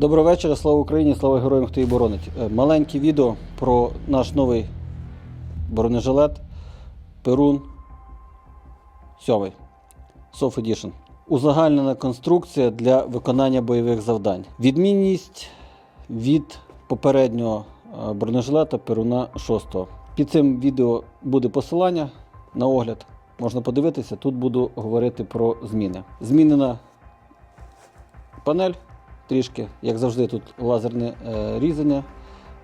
Доброго вечора, слава Україні, слава героям, хто її боронить. Е, Маленьке відео про наш новий бронежилет Перун 7 Soft Edition. Узагальнена конструкція для виконання бойових завдань. Відмінність від попереднього е, бронежилета Перуна 6. Під цим відео буде посилання на огляд. Можна подивитися. Тут буду говорити про зміни. Змінена панель трішки, як завжди, тут лазерне е, різання,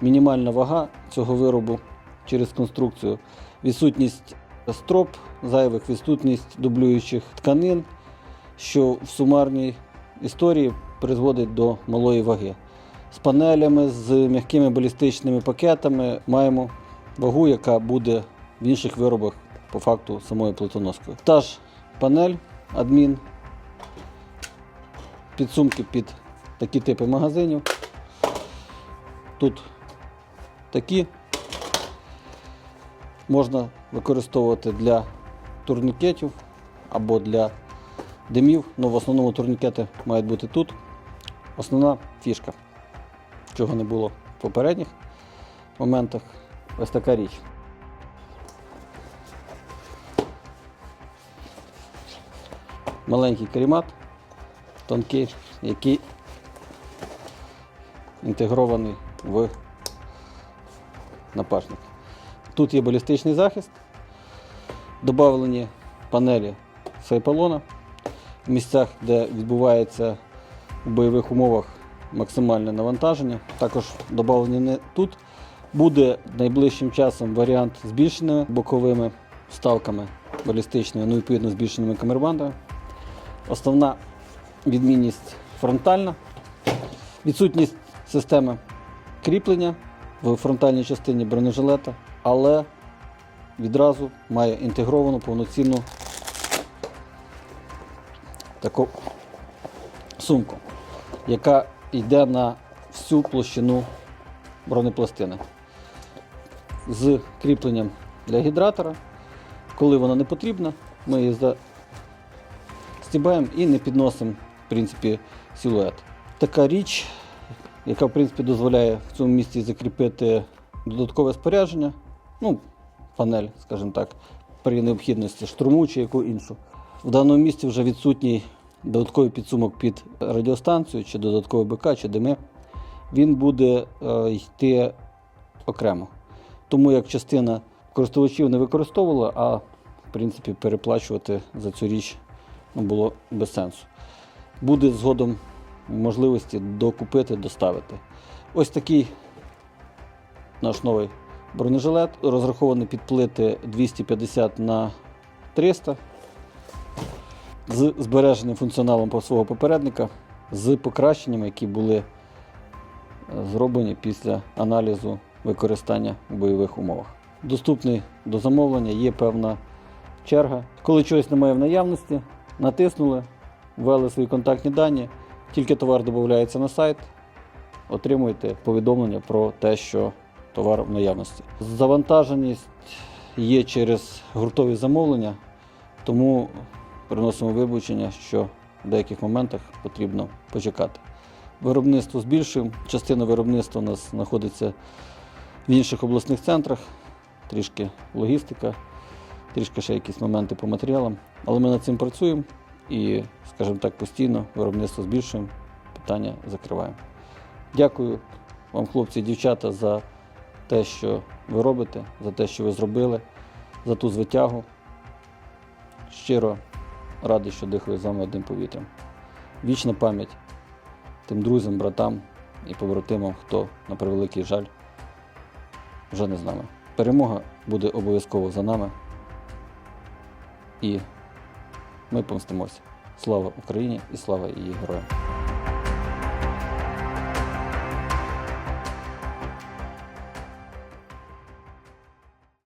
мінімальна вага цього виробу через конструкцію, відсутність строп зайвих, відсутність дублюючих тканин, що в сумарній історії призводить до малої ваги. З панелями, з м'якими балістичними пакетами маємо вагу, яка буде в інших виробах по факту самої плитоноскої. Та ж панель адмін, підсумки під такі типи магазинів. Тут такі можна використовувати для турнікетів або для димів. Ну, в основному турнікети мають бути тут. Основна фішка, чого не було в попередніх моментах. Ось така річ. Маленький карімат, тонкий, який інтегрований в напашник. Тут є балістичний захист, додавлені панелі сайпалона в місцях, де відбувається у бойових умовах максимальне навантаження. Також додавлені не тут. Буде найближчим часом варіант збільшеними боковими вставками балістичними, ну відповідно збільшеними камербандами. Основна відмінність фронтальна. Відсутність системи кріплення в фронтальній частині бронежилета, але відразу має інтегровану повноцінну таку сумку, яка йде на всю площину бронепластини з кріпленням для гідратора. Коли вона не потрібна, ми її застібаємо і не підносимо в принципі, силует. Така річ, яка в принципі дозволяє в цьому місці закріпити додаткове спорядження, ну, панель, скажімо так, при необхідності штурму чи яку іншу. В даному місці вже відсутній додатковий підсумок під радіостанцію, чи додатковий БК, чи ДМ. Він буде е, йти окремо. Тому як частина користувачів не використовувала, а в принципі переплачувати за цю річ ну, було без сенсу. Буде згодом можливості докупити, доставити. Ось такий наш новий бронежилет, розрахований під плити 250 на 300 з збереженим функціоналом свого попередника, з покращеннями, які були е, зроблені після аналізу використання у бойових умовах. Доступний до замовлення, є певна черга. Коли чогось немає в наявності, натиснули, ввели свої контактні дані, тільки товар додається на сайт, отримуєте повідомлення про те, що товар в наявності. Завантаженість є через гуртові замовлення, тому приносимо вибачення, що в деяких моментах потрібно почекати. Виробництво збільшуємо. Частина виробництва у нас знаходиться в інших обласних центрах, трішки логістика, трішки ще якісь моменти по матеріалам. Але ми над цим працюємо і, скажімо так, постійно виробництво збільшуємо, питання закриваємо. Дякую вам, хлопці і дівчата, за те, що ви робите, за те, що ви зробили, за ту звитягу. Щиро радий, що дихаю з вами одним повітрям. Вічна пам'ять тим друзям, братам і побратимам, хто, на превеликий жаль, вже не з нами. Перемога буде обов'язково за нами. І ми помстимося. Слава Україні і слава її героям!